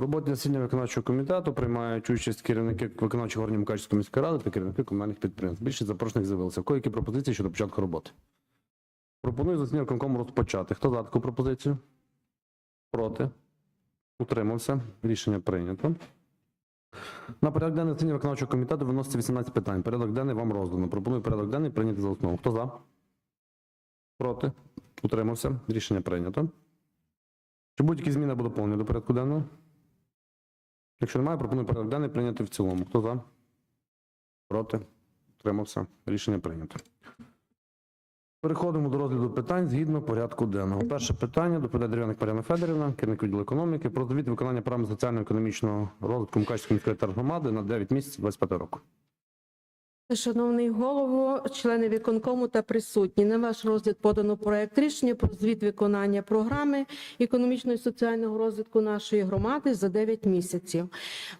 У роботі засідання виконавчого комітету приймають участь керівники виконавчих органів Мукачівської міської ради та керівники комунальних підприємств. Більшість запрошених з'явилися. Кого які пропозиції щодо початку роботи? Пропоную засідання виконкому розпочати. Хто за таку пропозицію? Проти? Утримався. Рішення прийнято. На порядок денний засідання виконавчого комітету виноситься 18 питань. Порядок денний вам роздано. Пропоную порядок денний прийняти за основу. Хто за? Проти? Утримався. Рішення прийнято. Чи будь-які зміни або доповнення до порядку денного? Якщо немає, пропоную порядок денний прийняти в цілому. Хто за? Проти? Утримався. Рішення прийнято. Переходимо до розгляду питань згідно порядку денного. Перше питання доповідає Дерев'яник Мар'яна Федорівна, керівник відділу економіки, про звіт виконання програми соціально-економічного розвитку Мукачської міської громади на 9 місяців 25 року. Шановний голово, члени виконкому та присутні, на ваш розгляд подано проект рішення про звіт виконання програми економічного і соціального розвитку нашої громади за 9 місяців.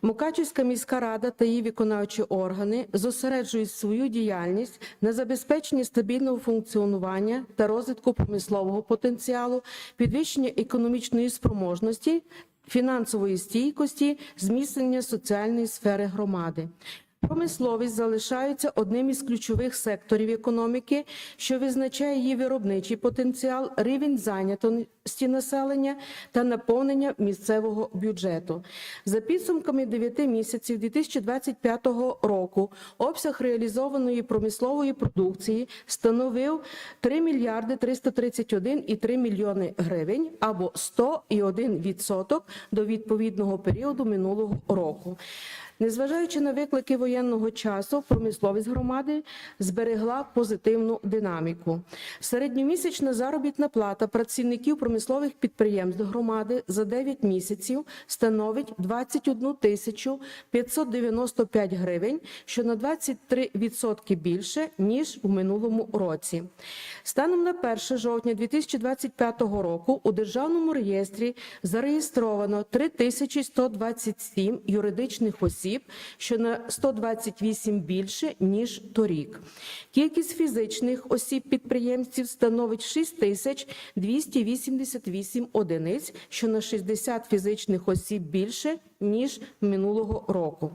Мукачівська міська рада та її виконавчі органи зосереджують свою діяльність на забезпеченні стабільного функціонування та розвитку промислового потенціалу, підвищення економічної спроможності, фінансової стійкості, зміцнення соціальної сфери громади. Промисловість залишається одним із ключових секторів економіки, що визначає її виробничий потенціал, рівень зайнятості населення та наповнення місцевого бюджету. За підсумками 9 місяців 2025 року обсяг реалізованої промислової продукції становив 3 мільярди 331,3 мільйони гривень або 101% до відповідного періоду минулого року. Незважаючи на виклики воєнного часу, промисловість громади зберегла позитивну динаміку. Середньомісячна заробітна плата працівників промислових підприємств громади за 9 місяців становить 21 тисячу 595 гривень, що на 23% більше ніж у минулому році. Станом на 1 жовтня 2025 року у державному реєстрі зареєстровано 3127 юридичних осіб, що на 128 більше ніж торік. Кількість фізичних осіб підприємців становить 6288 одиниць, що на 60 фізичних осіб більше ніж минулого року.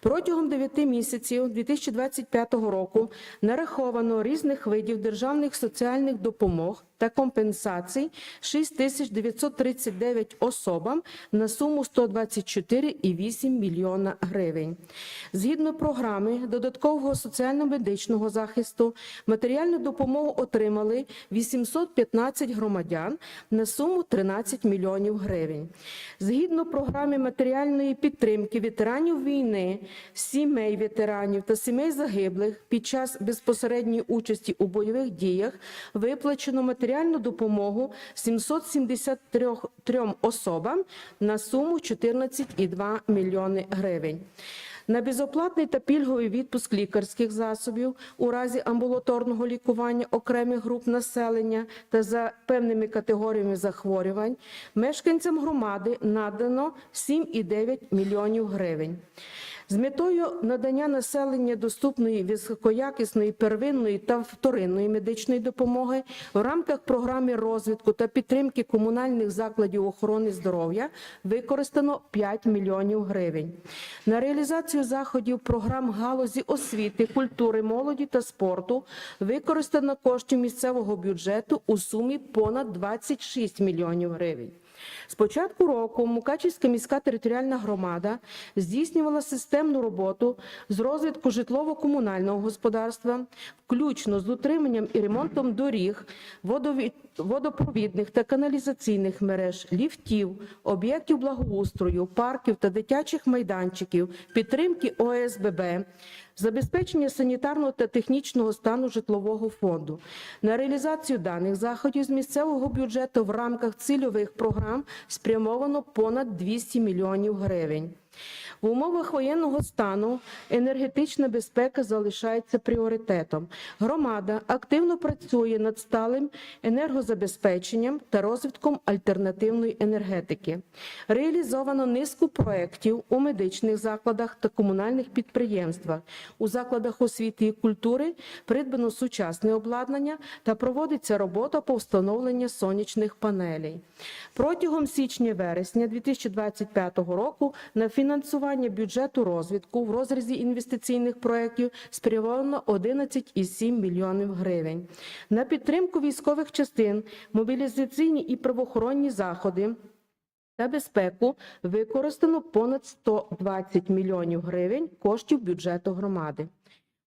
Протягом 9 місяців 2025 року нараховано різних видів державних соціальних допомог та компенсацій 6939 особам на суму 124,8 мільйона гривень. Згідно програми додаткового соціально-медичного захисту, матеріальну допомогу отримали 815 громадян на суму 13 мільйонів гривень. Згідно програми матеріальної підтримки ветеранів війни, сімей ветеранів та сімей загиблих під час безпосередньої участі у бойових діях виплачено матеріальну допомогу 773 трьом особам на суму 14,2 мільйони гривень. На безоплатний та пільговий відпуск лікарських засобів у разі амбулаторного лікування окремих груп населення та за певними категоріями захворювань мешканцям громади надано 7,9 мільйонів гривень. З метою надання населення доступної високоякісної первинної та вторинної медичної допомоги в рамках програми розвитку та підтримки комунальних закладів охорони здоров'я використано 5 мільйонів гривень. На реалізацію заходів програм галузі освіти, культури, молоді та спорту використано коштів місцевого бюджету у сумі понад 26 мільйонів гривень. З початку року Мукачівська міська територіальна громада здійснювала системну роботу з розвитку житлово-комунального господарства, включно з утриманням і ремонтом доріг, водопровідних та каналізаційних мереж, ліфтів, об'єктів благоустрою, парків та дитячих майданчиків, підтримки ОСББ, забезпечення санітарного та технічного стану житлового фонду. На реалізацію даних заходів з місцевого бюджету в рамках цільових програм спрямовано понад 200 мільйонів гривень. В умовах воєнного стану енергетична безпека залишається пріоритетом. Громада активно працює над сталим енергозабезпеченням та розвитком альтернативної енергетики. Реалізовано низку проєктів у медичних закладах та комунальних підприємствах. У закладах освіти і культури придбано сучасне обладнання та проводиться робота по встановленню сонячних панелей. Протягом січня-вересня 2025 року на фінансування бюджету розвитку в розрізі інвестиційних проєктів спрямовано 11,7 мільйонів гривень. На підтримку військових частин, мобілізаційні і правоохоронні заходи та безпеку використано понад 120 мільйонів гривень коштів бюджету громади.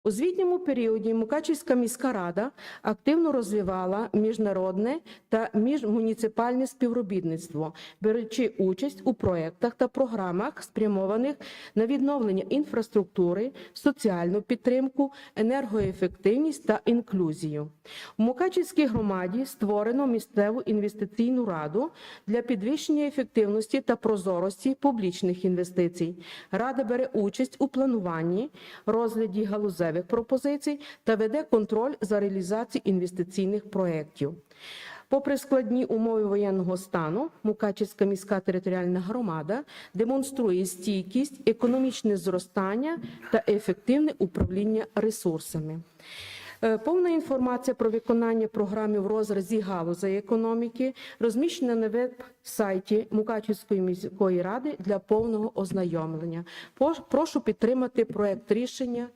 У звітньому періоді Мукачівська міська рада активно розвивала міжнародне та міжмуніципальне співробітництво, беручи участь у проєктах та програмах, спрямованих на відновлення інфраструктури, соціальну підтримку, енергоефективність та інклюзію. У Мукачівській громаді створено місцеву інвестиційну раду для підвищення ефективності та прозорості публічних інвестицій. Рада бере участь у плануванні, розгляді галузевих пропозицій та веде контроль за реалізацією інвестиційних проєктів. Попри складні умови воєнного стану, Мукачівська міська територіальна громада демонструє стійкість, економічне зростання та ефективне управління ресурсами. Е, Повна інформація про виконання програми в розрізі галузей економіки розміщена на веб-сайті Мукачівської міської ради для повного ознайомлення. Прошу підтримати проект рішення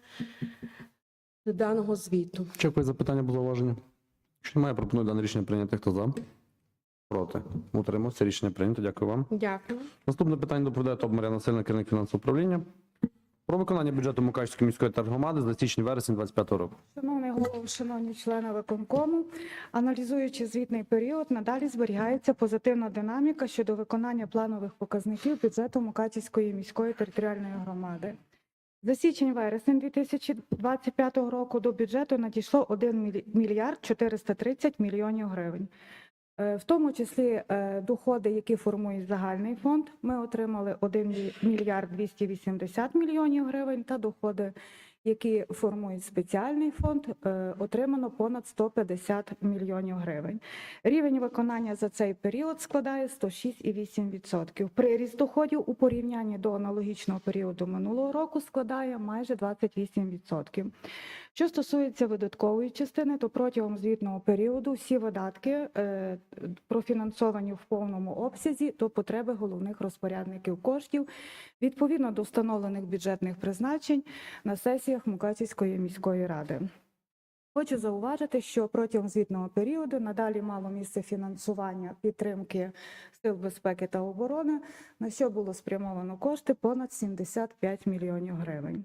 даного звіту. Дякую за питання, було зауваження. Якщо немає, пропоную дане рішення прийняти. Хто за? Проти. Утримався. Рішення прийнято. Дякую вам. Дякую. Наступне питання доповідає Топ Мар'яна Сильна, керівник фінансового управління. Про виконання бюджету Мукачівської міської тергромади за січень-вересень 25 року. Шановний голово, шановні члени виконкому, аналізуючи звітний період, надалі зберігається позитивна динаміка щодо виконання планових показників бюджету Мукачівської міської територіальної громади. За січень-вересень 2025 року до бюджету надійшло 1 мілі- мільярд 430 мільйонів гривень. Е, В тому числі е, доходи, які формують загальний фонд, ми отримали 1 мі- мільярд 280 мільйонів гривень, та доходи, які формують спеціальний фонд, е, отримано понад 150 мільйонів гривень. Рівень виконання за цей період складає 106,8%. Приріст доходів у порівнянні до аналогічного періоду минулого року складає майже 28%. Що стосується видаткової частини, то протягом звітного періоду всі видатки е, профінансовані в повному обсязі до потреби головних розпорядників коштів відповідно до встановлених бюджетних призначень на сесіях Мукачівської міської ради. Хочу зауважити, що протягом звітного періоду надалі мало місце фінансування підтримки сил безпеки та оборони, на що було спрямовано кошти понад 75 мільйонів гривень.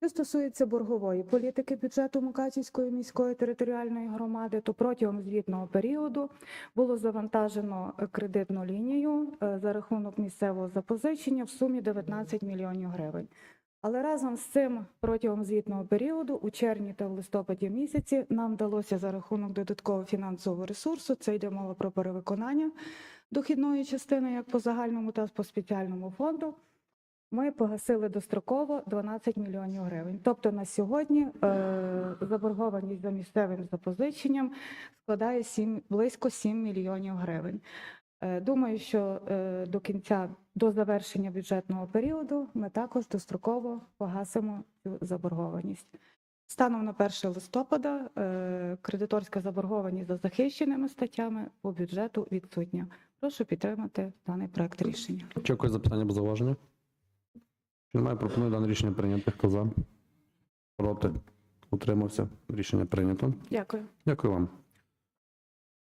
Що стосується боргової політики бюджету Мукачівської міської територіальної громади, то протягом звітного періоду було завантажено кредитну лінію е, за рахунок місцевого запозичення в сумі 19 мільйонів гривень. Але разом з цим протягом звітного періоду, у червні та в листопаді місяці, нам вдалося за рахунок додаткового фінансового ресурсу, це йде мова про перевиконання дохідної частини як по загальному та по спеціальному фонду. Ми погасили достроково 12 мільйонів гривень. Тобто на сьогодні е, заборгованість за місцевим запозиченням складає 7, близько 7 мільйонів гривень. Е, думаю, що е, до кінця, до завершення бюджетного періоду, ми також достроково погасимо цю заборгованість. Станом на 1 листопада е, кредиторська заборгованість за захищеними статтями по бюджету відсутня. Прошу підтримати даний проект рішення. Дякую за питання, було зауваження. Немає, пропоную дане рішення прийняти. Хто за? Проти. Утримався. Рішення прийнято. Дякую. Дякую вам.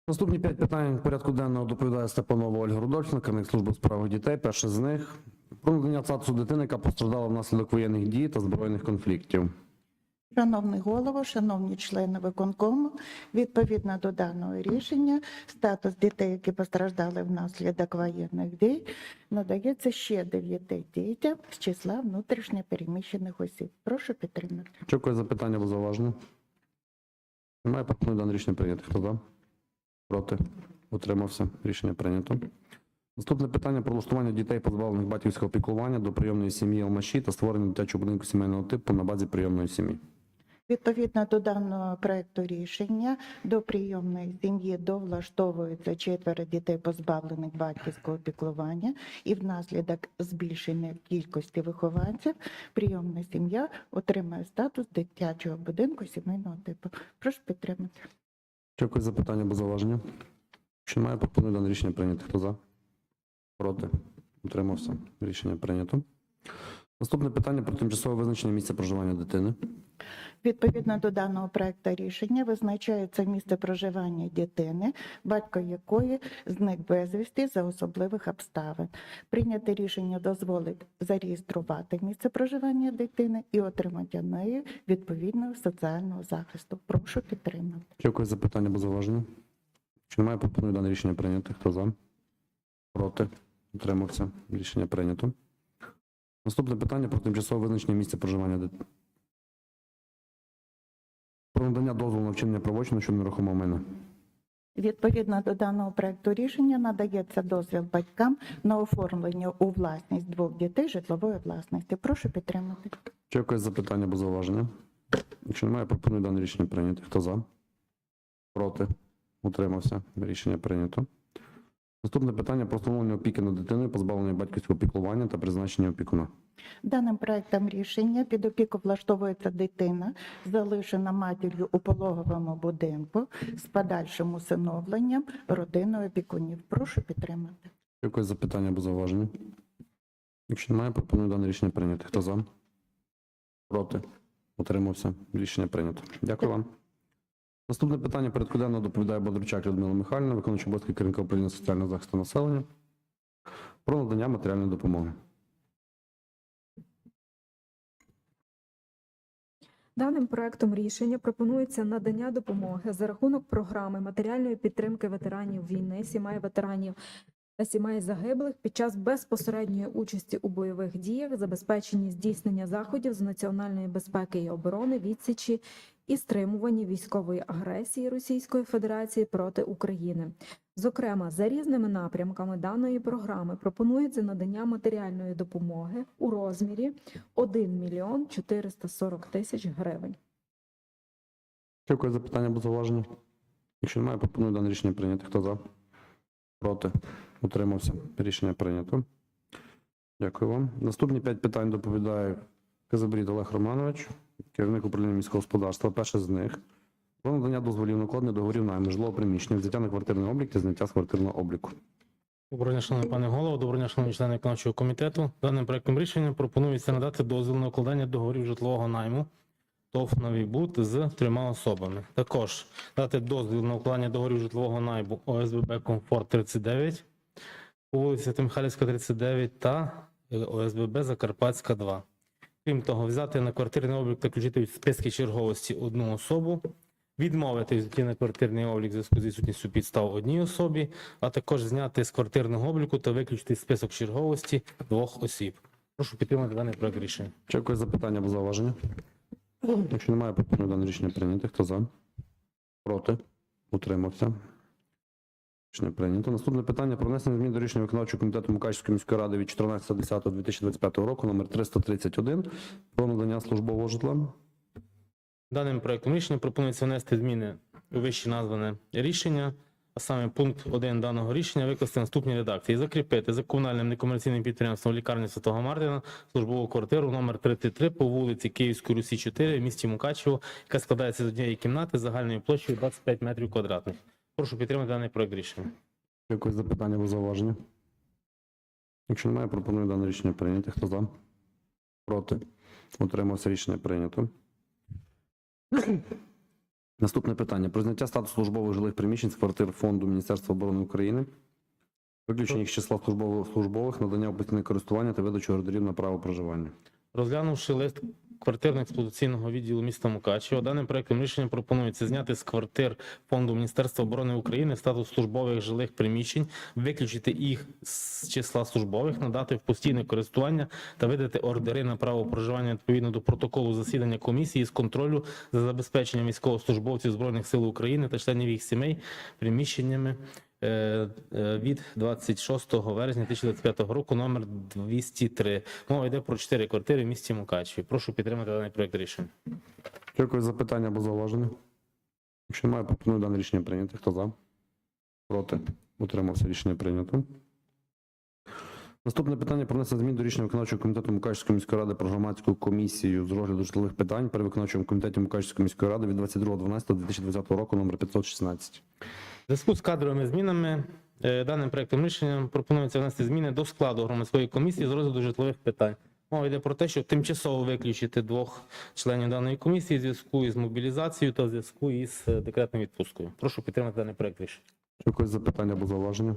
Наступні п'ять питань порядку денного доповідає Степанова Ольга Рудольфівна, керівник служби у справах дітей. Перше з них про надання статусу дитини, яка постраждала внаслідок воєнних дій та збройних конфліктів. Шановний голово, шановні члени виконкому, відповідно до даного рішення, статус дітей, які постраждали внаслідок воєнних дій, надається ще дев'яти дітям з числа внутрішньо переміщених осіб. Прошу підтримати. Дякую за питання, було зауважено. Немає, пропоную дане рішення прийняти. Хто за? Проти. Утримався. Рішення прийнято. Наступне питання про влаштування дітей, позбавлених батьківського піклування до прийомної сім'ї Алмаші та створення дитячого будинку сімейного типу на базі прийомної сім'ї. Відповідно до даного проекту рішення до прийомної сім'ї довлаштовується четверо дітей, позбавлених батьківського піклування, і внаслідок збільшення кількості вихованців прийомна сім'я отримає статус дитячого будинку сімейного типу. Прошу підтримати. Дякую за питання або зауваження. Якщо немає, пропоную дане рішення прийняти. Хто за? Проти? Утримався. Рішення прийнято. Наступне питання про тимчасове визначення місця проживання дитини. Відповідно до даного проекту рішення визначається місце проживання дитини, батько якої зник безвісти за особливих обставин. Прийняте рішення дозволить зареєструвати місце проживання дитини і отримати неї відповідного соціального захисту. Прошу підтримати. Дякую за питання або зауваження. Якщо немає, пропоную дане рішення прийняти. Хто за? Проти? Утримався. Рішення прийнято. Наступне питання про тимчасове визначення місця проживання дитини. Про надання дозволу на вчинення правочину щодо нерухомого майна. Відповідно до даного проекту рішення надається дозвіл батькам на оформлення у власність двох дітей житлової власності. Прошу підтримати. Дякую за питання або зауваження. Якщо немає, пропоную дане рішення прийняти. Хто за? Проти? Утримався. Рішення прийнято. Наступне питання про встановлення опіки над дитиною, позбавлення батьківського піклування та призначення опікуна. Даним проектом рішення під опіку влаштовується дитина, залишена матір'ю у пологовому будинку з подальшим усиновленням родиною опікунів. Прошу підтримати. Дякую за питання або зауваження. Якщо немає, пропоную дане рішення прийняти. Хто за? Проти? Утримався. Рішення прийнято. Дякую вам. Наступне питання порядку денного доповідає Бодручак Людмила Михайлівна, виконуючий обов'язки керівника управління соціального захисту населення про надання матеріальної допомоги. Даним проектом рішення пропонується надання допомоги за рахунок програми матеріальної підтримки ветеранів війни, сімей ветеранів та сімей загиблих під час безпосередньої участі у бойових діях, забезпеченні здійснення заходів з національної безпеки і оборони, відсічі і стримуванні військової агресії Російської Федерації проти України. Зокрема, за різними напрямками даної програми пропонується надання матеріальної допомоги у розмірі 1 мільйон 440 тисяч гривень. Дякую за питання або зауваження. Якщо немає, пропоную дане рішення прийняти. Хто за? Проти? Утримався. Рішення прийнято. Дякую вам. Наступні п'ять питань доповідає Казабрід Олег Романович, керівник управління міського господарства. Перше з них про надання дозволів на укладення договорів найму житлового приміщення, взяття на квартирний облік та зняття з квартирного обліку. Доброго дня, шановний пане голово, доброго дня, шановні члени виконавчого комітету. Даним проектом рішення пропонується надати дозвіл на укладання договорів житлового найму ТОВ «Новий Буд» з трьома особами. Також дати дозвіл на укладання договорів житлового найму ОСББ «Комфорт 39» по вулиці Тимхалівська, 39 та е, ОСББ Закарпатська, 2. Крім того, взяти на квартирний облік та включити в списки черговості одну особу, відмовити взяті на квартирний облік в зв'язку з відсутністю підстав одній особі, а також зняти з квартирного обліку та виключити список черговості двох осіб. Прошу підтримати даний проект рішення. Дякую за питання або зауваження. Якщо немає, пропоную дане рішення прийняти. Хто за? Проти? Утримався. Рішення прийнято. Наступне питання про внесення змін до рішення виконавчого комітету Мукачівської міської ради від 14.10.2025 року номер 331 про надання службового житла. Даним проектом рішення пропонується внести зміни у вище назване рішення, а саме пункт 1 даного рішення викласти в наступній редакції. Закріпити за комунальним некомерційним підприємством лікарні Святого Мартина службову квартиру номер 33 по вулиці Київської Русі 4 в місті Мукачево, яка складається з однієї кімнати загальною площею 25 метрів квадратних. Прошу підтримати даний проект рішення. Дякую за питання або зауваження. Якщо немає, пропоную дане рішення прийняти. Хто за? Проти? Утримався. Рішення прийнято. Наступне питання. Про зняття статусу службових жилих приміщень з квартир фонду Міністерства оборони України. Виключення їх числа службових, службових, надання постійне користування та видачу ордерів на право проживання. Розглянувши лист квартирно-експлуатаційного відділу міста Мукачево, даним проектом рішення пропонується зняти з квартир фонду Міністерства оборони України статус службових жилих приміщень, виключити їх з числа службових, надати в постійне користування та видати ордери на право проживання відповідно до протоколу засідання комісії з контролю за забезпеченням військовослужбовців збройних сил України та членів їх сімей приміщеннями від 26 вересня 2025 року номер 203. Мова йде про 4 квартири в місті Мукачеві. Прошу підтримати даний проект рішення. Дякую за питання або зауваження. Якщо немає, пропоную дане рішення прийняти. Хто за? Проти? Утримався. Рішення прийнято. Наступне питання про внесення змін до рішення виконавчого комітету Мукачівської міської ради про громадську комісію з розгляду житлових питань при виконавчому комітеті Мукачівської міської ради від 22.12.2020 року номер 516. Зв'язку з кадровими змінами е, даним проектом рішення пропонується внести зміни до складу громадської комісії з розгляду житлових питань. Мова йде про те, щоб тимчасово виключити двох членів даної комісії в зв'язку із мобілізацією та в зв'язку із е, декретною відпусткою. Прошу підтримати даний проект рішення. Якось запитання або зауваження?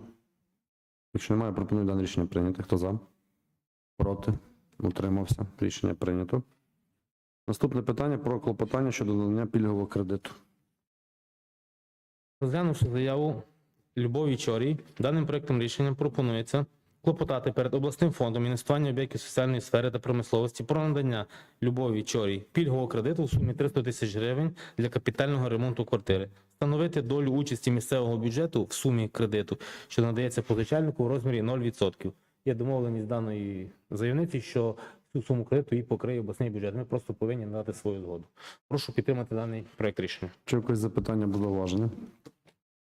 Якщо немає, пропоную дане рішення прийняти. Хто за? Проти? Утримався. Рішення прийнято. Наступне питання про клопотання щодо надання пільгового кредиту. Розглянувши заяву Любові Чорій, даним проектом рішення пропонується клопотати перед обласним фондом інвестування об'єктів соціальної сфери та промисловості про надання Любові Чорій пільгового кредиту в сумі 300 тисяч гривень для капітального ремонту квартири, встановити долю участі місцевого бюджету в сумі кредиту, що надається позичальнику в розмірі 0%. Є домовленість даної заявниці, що цю суму кредиту їй покриє обласний бюджет. Ми просто повинні надати свою згоду. Прошу підтримати даний проект рішення. Чи якось запитання або зауваження?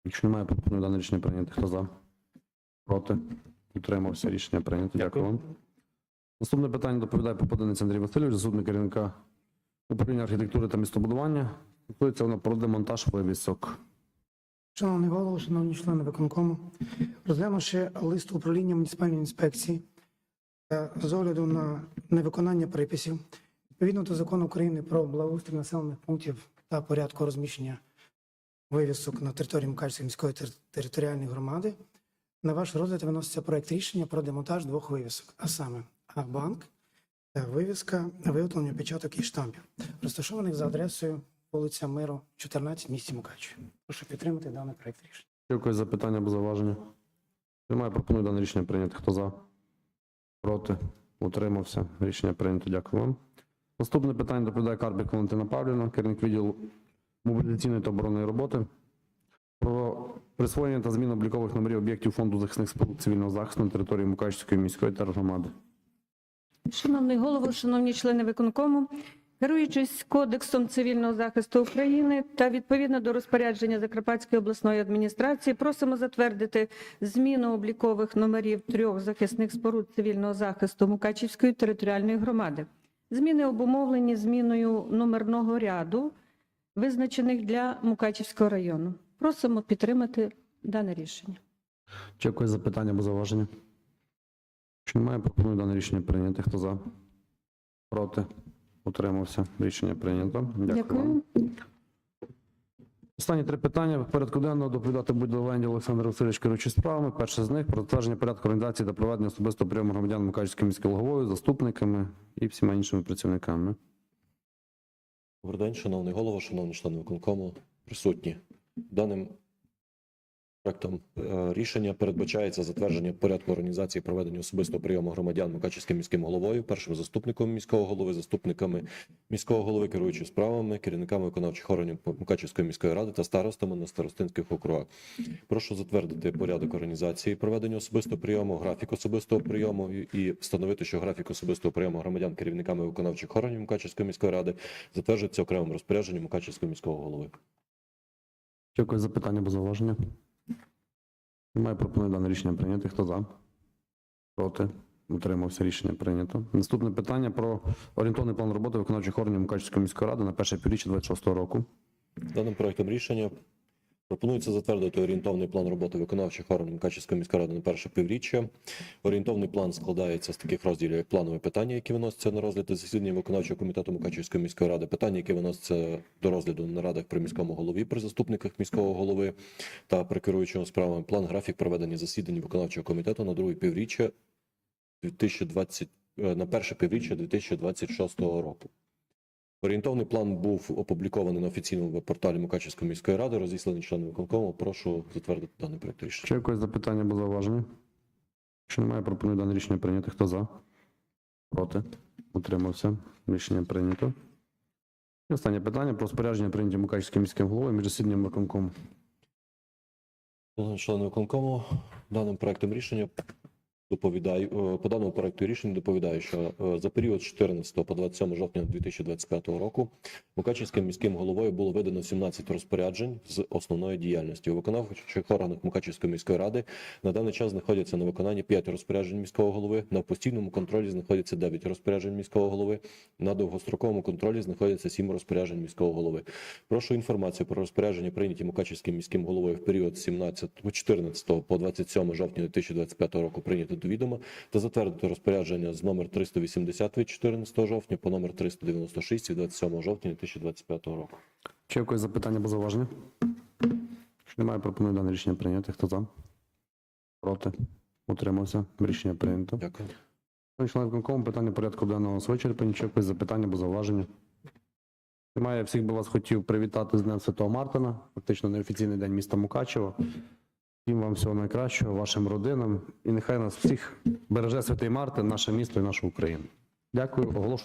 Якщо немає, пропоную дане рішення прийняти. Хто за? Проти? Утримався. Рішення прийнято. Дякую вам. Наступне питання доповідає попаданець Андрій Васильович, заступник керівника управління архітектури та містобудування. Стосується воно про демонтаж вивісок. Шановний голово, шановні члени виконкому, розглянувши лист управління муніципальної інспекції з огляду на невиконання приписів, відповідно до закону України про благоустрій населених пунктів та порядку розміщення вивісок на території Мукачівської міської територіальної громади, на ваш розгляд виноситься проект рішення про демонтаж двох вивісок, а саме А-банк та вивіска виготовлення печаток і штампів, розташованих за адресою вулиця Миру, 14, місті Мукачеві. Прошу підтримати даний проект рішення. Чи якось запитання або зауваження? Немає, пропоную дане рішення прийняти. Хто за? Проти? Утримався. Рішення прийнято. Дякую вам. Наступне питання доповідає Карбік Валентина Павлівна, керівник відділу мобілізаційної та оборонної роботи. Про присвоєння та зміну облікових номерів об'єктів фонду захисних споруд цивільного захисту на території Мукачівської міської тергромади. Шановний голово, шановні члени виконкому, керуючись Кодексом цивільного захисту України та відповідно до розпорядження Закарпатської обласної адміністрації, просимо затвердити зміну облікових номерів трьох захисних споруд цивільного захисту Мукачівської територіальної громади. Зміни обумовлені зміною номерного ряду, визначених для Мукачівського району. Просимо підтримати дане рішення. Чи якось запитання або зауваження? Якщо немає, пропоную дане рішення прийняти. Хто за? Проти? Утримався. Рішення прийнято. Дякую. Дякую. Останні три питання порядку денного доповідати буде Леонід Олександр Васильович керуючий справами. Перше з них про затвердження порядку організації та проведення особистого прийому громадян Мукачівської міської головою, заступниками і всіма іншими працівниками. Добрий день, шановний голово, шановні члени виконкому, присутні. Даним проектом е, рішення передбачається затвердження порядку організації проведення особистого прийому громадян Мукачівським міським головою, першим заступником міського голови, заступниками міського голови, керуючи справами, керівниками виконавчих органів Мукачівської міської ради та старостами на старостинських округах. Прошу затвердити порядок організації проведення особистого прийому, графік особистого прийому і- встановити, що графік особистого прийому громадян керівниками виконавчих органів Мукачівської міської ради затверджується окремим розпорядженням Мукачівського міського голови. Чи якось запитання або зауваження? Немає, пропоную дане рішення прийняти. Хто за? Проти? Утримався. Рішення прийнято. Наступне питання про орієнтовний план роботи виконавчих органів Мукачівської міської ради на перше півріччя 26 року. Даним проектом рішення пропонується затвердити орієнтовний план роботи виконавчих органів Мукачівської міської ради на перше півріччя. Орієнтовний план складається з таких розділів, як планові питання, які виносяться на розгляд на засіданні виконавчого комітету Мукачівської міської ради, питання, які виносяться до розгляду на нарадах при міському голові, при заступниках міського голови та при керуючому справами. План графік проведення засідань виконавчого комітету на друге півріччя 2020, е, на перше півріччя 2026 року. Орієнтовний план був опублікований на офіційному порталі Мукачівської міської ради, розісланий членам виконкому. Прошу затвердити даний проект рішення. Чи якось запитання або зауваження? Якщо немає, пропоную дане рішення прийняти. Хто за? Проти? Утримався. Рішення прийнято. І останнє питання про спорядження прийняті Мукачівським міським головою між засіданням виконкому. Шановні члени виконкому, даним проектом рішення доповідаю е, по даному проекту рішення доповідаю, що е, за період з 14 по 27 жовтня 2025 року Мукачівським міським головою було видано 17 розпоряджень з основної діяльності. У виконавчих органах Мукачівської міської ради на даний час знаходяться на виконанні 5 розпоряджень міського голови. На постійному контролі знаходяться 9 розпоряджень міського голови. На довгостроковому контролі знаходяться 7 розпоряджень міського голови. Прошу інформацію про розпорядження, прийняті Мукачівським міським головою в період з 17, 14 по 27 жовтня 2025 року прийняти до відома та затвердити розпорядження з номер 380 від 14 жовтня по номер 396 від 27 жовтня 2025 року. Чи якось запитання або зауваження? Якщо немає, пропоную дане рішення прийняти. Хто за? Проти? Утримався. Рішення прийнято. Дякую. Шановні виконкому, питання порядку денного вичерпані. Чи якось запитання або зауваження? Немає, я всіх би вас хотів привітати з Днем Святого Мартина, фактично неофіційний день міста Мукачево. Всім вам всього найкращого, вашим родинам. І нехай нас всіх береже Святий Мартин, наше місто і нашу Україну. Дякую. Оголошую.